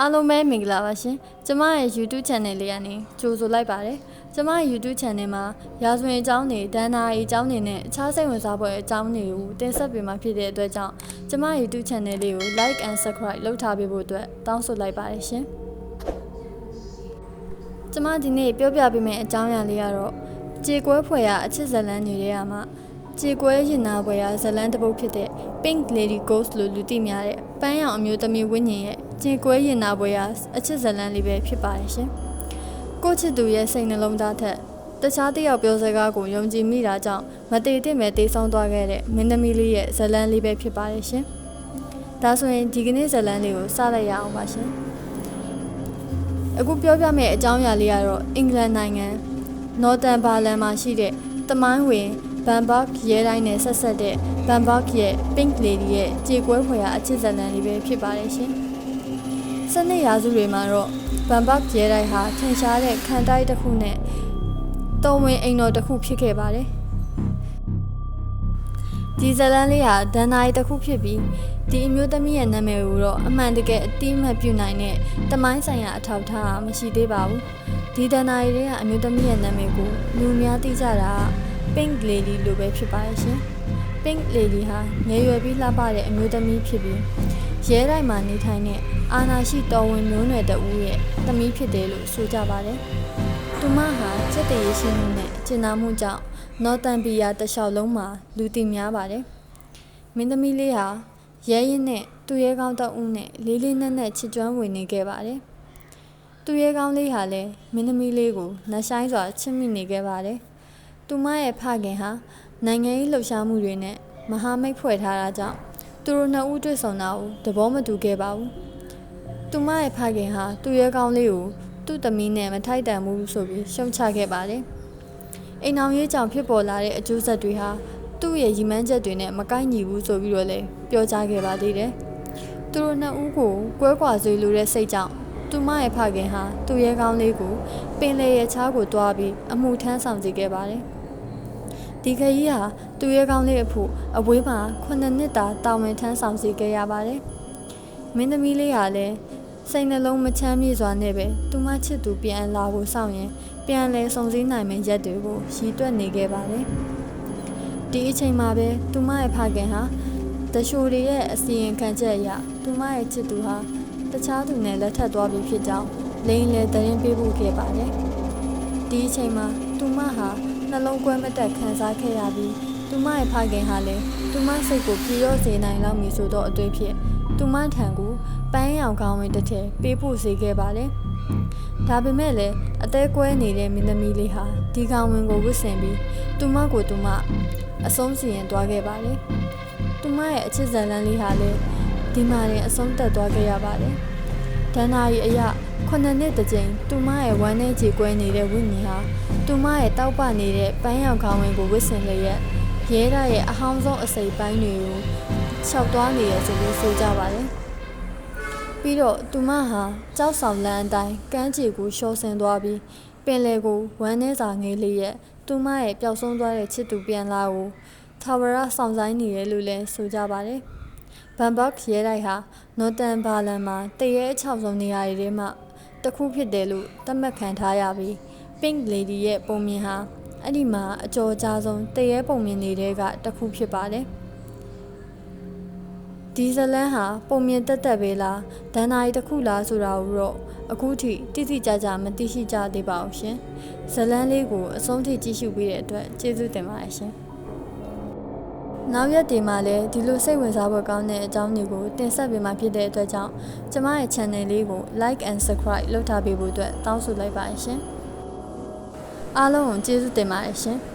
အားလုံးပဲမင်္ဂလာပါရှင်ကျမရဲ့ YouTube channel လေးကနေကြိုဆိုလိုက်ပါတယ်ကျမရဲ့ YouTube channel မှာရာဇဝင်အကြောင်းတွေဒဏ္ဍာရီအကြောင်းတွေနဲ့အခြားစိတ်ဝင်စားဖွယ်အကြောင်းတွေကိုတင်ဆက်ပေးမှာဖြစ်တဲ့အတွက်ကြောင့်ကျမရဲ့ YouTube channel လေးကို like and subscribe လုပ်ထားပေးဖို့အတွက်တောင်းဆိုလိုက်ပါတယ်ရှင်ကျမဒီနေ့ပြောပြပေးမယ့်အကြောင်းအရာလေးကတော့ကြေကွဲဖွယ်ရအချစ်ဇလန်းတွေထဲမှာ ကြေကွဲရင်နာဖွယ်ရဇလန်းတစ်ပုဒ်ဖြစ်တဲ့ Pink Lady Ghost လို့လူသိများတဲ့ပန်းရောင်အမျိုးသမီးဝိညာဉ်ရဲ့ကြေကွဲရင်နာဖွယ်ရအချစ်ဇလန်းလေးပဲဖြစ်ပါတယ်ရှင်။ကိုယ့်ချစ်သူရဲ့စိတ်နှလုံးသားထက်တခြားတစ်ယောက်ပြောစကားကိုယုံကြည်မိတာကြောင့်မတည်တဲ့မဲ့တေးဆုံးသွားခဲ့တဲ့မင်းသမီးလေးရဲ့ဇလန်းလေးပဲဖြစ်ပါတယ်ရှင်။ဒါဆိုရင်ဒီကနေ့ဇလန်းလေးကိုစလိုက်ရအောင်ပါရှင်။အခုပြောပြမယ့်အကြောင်းအရာလေးကတော့အင်္ဂလန်နိုင်ငံ Northern Ireland မှာရှိတဲ့တမိုင်းဝင် ဘန်ဘော့ရဲတိုင်းနဲ့ဆက်ဆက်တဲ့ဘန်ဘော့ရဲ့ Pink Lady ရဲ့ကြေကွဲဖွယ်ရာအချစ်ဇာတ်လမ်းလေးပဲဖြစ်ပါတယ်ရှင်။စနေရာစုတွေမှာတော့ဘန်ဘော့ရဲတိုင်းဟာထင်ရှားတဲ့ခံတိုက်တစ်ခုနဲ့တုံဝင်အိမ်တော်တစ်ခုဖြစ်ခဲ့ပါတယ်။ဒီဇာတ်လမ်းလေးဟာဒန်နာရီတစ်ခုဖြစ်ပြီးဒီအမျိုးသမီးရဲ့နာမည်ကိုတော့အမှန်တကယ်အတိအမှတ်ပြုနိုင်တဲ့တမိုင်းဆိုင်ရာအထောက်အထားမရှိသေးပါဘူး။ဒီဒန်နာရီတွေကအမျိုးသမီးရဲ့နာမည်ကိုလူများသိကြတာက Pink Lady လို့ပဲဖြစ်ပါရဲ့ရှင်။ Pink Lady ဟာငယ်ရွယ်ပြီးလှပတဲ့အမျိုးသမီးဖြစ်ပြီးရဲတိုင်းမှာနေထိုင်တဲ့အာနာရှိတော်ဝင်မျိုးနွယ်တဦးရဲ့သမီးဖြစ်တယ်လို့ဆိုကြပါတယ်။သူမဟာစက်တရေရှိမှုနဲ့ကျင်နာမှုကြောင့်နော်တန်ပီယာတလျှောက်လုံးမှာလူသိများပါတယ်။မင်းသမီးလေးဟာရဲရင်နဲ့သူ့ရဲကောင်းတအုပ်နဲ့လေးလေးနက်နက်ချစ်ကျွမ်းဝင်နေခဲ့ပါတယ်။သူ့ရဲကောင်းလေးဟာလည်းမင်းသမီးလေးကိုနှဆိုင်စွာချစ်မိနေခဲ့ပါတယ်။ သူမရဲ့ဖခင်ဟာနိုင်ငံရေးလှုပ်ရှားမှုတွေနဲ့မဟာမိတ်ဖွဲ့ထားတာကြောင့်သူတို့နှစ်ဦးတွေ့ဆုံတာကိုသဘောမတူခဲ့ပါဘူး။သူမရဲ့ဖခင်ဟာသူ့ရဲကောင်းလေးကိုသူ့သမီးနဲ့မထိုက်တန်ဘူးဆိုပြီးရှုံချခဲ့ပါတယ်။အိမ်အောင်ရေးကြောင့်ဖြစ်ပေါ်လာတဲ့အကျိုးဆက်တွေဟာသူ့ရဲ့ရည်မှန်းချက်တွေနဲ့မကိုက်ညီဘူးဆိုပြီးတော့လည်းပြောကြားခဲ့ပါသေးတယ်။သူတို့နှစ်ဦးကိုကွဲကွာစေလိုတဲ့စိတ်ကြောင့်သူမရဲ့ဖခင်ဟာသူ့ရဲကောင်းလေးကိုပင်လေရဲ့ချားကိုတွားပြီးအမှုထမ်းဆောင်စေခဲ့ပါတယ်။ ဒီခရီးဟာသူ့ရဲကောင်းလေးအဖို့အဝေးမှာ9နှစ်တာတာဝန်ထမ်းဆောင်စေခဲ့ရပါတယ်။မင်းသမီးလေးဟာလည်းစိတ်နှလုံးမချမ်းမြေ့စွာနဲ့ပဲသူမချစ်သူပြန်လာဖို့စောင့်ရင်ပြန်လဲစုံစည်းနိုင်မယ့်ရက်တွေကိုရည်တွက်နေခဲ့ပါတယ်။ဒီအချိန်မှာပဲသူမရဲ့ဖခင်ဟာတရှိုတွေရဲ့အစီရင်ခံချက်အရသူမရဲ့ချစ်သူဟာတခြားသူနဲ့လက်ထပ်သွားပြီဖြစ်ကြောင်းလိန်လေတရင်ပေးဖို့ခဲ့ပါတယ်။ဒီအချိန်မှာ သူမဟာနှလုံးကွဲမတက်ခံစားခဲ့ရပြီးသူမရဲ့ဖခင်ဟာလည်းသူမစိတ်ကိုပြေရော့စေနိုင်လောက်မည်ဆိုတော့အတွေ့ဖြစ်သူမထံကိုပန်းရောင်ကောင်းဝင်တစ်ထည်ပေးဖို့စေခဲ့ပါတယ်။ဒါပေမဲ့လည်းအသေးကွဲနေတဲ့မင်းသမီးလေးဟာဒီကောင်ဝင်ကိုဝတ်ဆင်ပြီးသူမကိုသူမအဆုံးစီရင်သွားခဲ့ပါတယ်။သူမရဲ့အချစ်ဇာတ်လမ်းလေးဟာလည်းဒီမှာတင်အဆုံးသက်သွားခဲ့ရပါတယ်။ ဒဏ္ဍာရီအရာခုနှစ်နှစ်တစ်ကြိမ်သူမရဲ့ဝမ်းထဲကြေကွဲနေတဲ့ဝိညာဉ်ဟာသူမရဲ့တောက်ပနေတဲ့ပန်းရောင်ခေါင်းဝင်ကိုဝတ်ဆင်လျက်ရဲရရဲ့အဟောင်းဆုံးအစိပ်ပိုင်းတွေကိုခြောက်သွားနေရဆိုလို့ဆိုကြပါတယ်။ပြီးတော့သူမဟာကြောက်ဆောင်လန်းအတိုင်းကမ်းခြေကိုရှော့ဆင်းသွားပြီးပင်လယ်ကိုဝမ်းထဲစာငေးလေးရဲ့သူမရဲ့ပျောက်ဆုံးသွားတဲ့ချစ်သူပြန်လာကိုထာဝရဆောင်ဆိုင်နေတယ်လို့လည်းဆိုကြပါတယ်။ ဘန်ဘော့ရဲတိုက်ဟာနော်တန်ဘာလန်မှာတရဲအချောက်ဆုံးနေရာတွေထဲမှာတစ်ခုဖြစ်တယ်လို့သတ်မှတ်ခံထားရပြီး Pink Lady ရဲ့ပုံမြင်ဟာအဲ့ဒီမှာအကျော်ကြားဆုံးတရဲပုံမြင်တွေကတစ်ခုဖြစ်ပါတယ်ဒီဇလန်ဟာပုံမြင်တက်တက်ပဲလားဒန်နာရီတစ်ခုလားဆိုတာကိုတော့အခုထိတိတိကျကျမသိရှိကြသေးပါဘူးရှင်ဇလန်လေးကိုအဆုံးထိကြည့်ရှုပေးတဲ့အတွက်ကျေးဇူးတင်ပါတယ်ရှင် နောက်ရက်ဒီမှာလည်းဒီလိုစိတ်ဝင်စားဖို့ကောင်းတဲ့အကြောင်းတွေကိုတင်ဆက်ပေးမှာဖြစ်တဲ့အတွက်ကြောင့်ကျမရဲ့ channel လေးကို like and subscribe လုပ်ထားပေးဖို့အတွက်တောင်းဆိုလိုက်ပါတယ်ရှင်အားလုံးကိုကျေးဇူးတင်ပါတယ်ရှင်။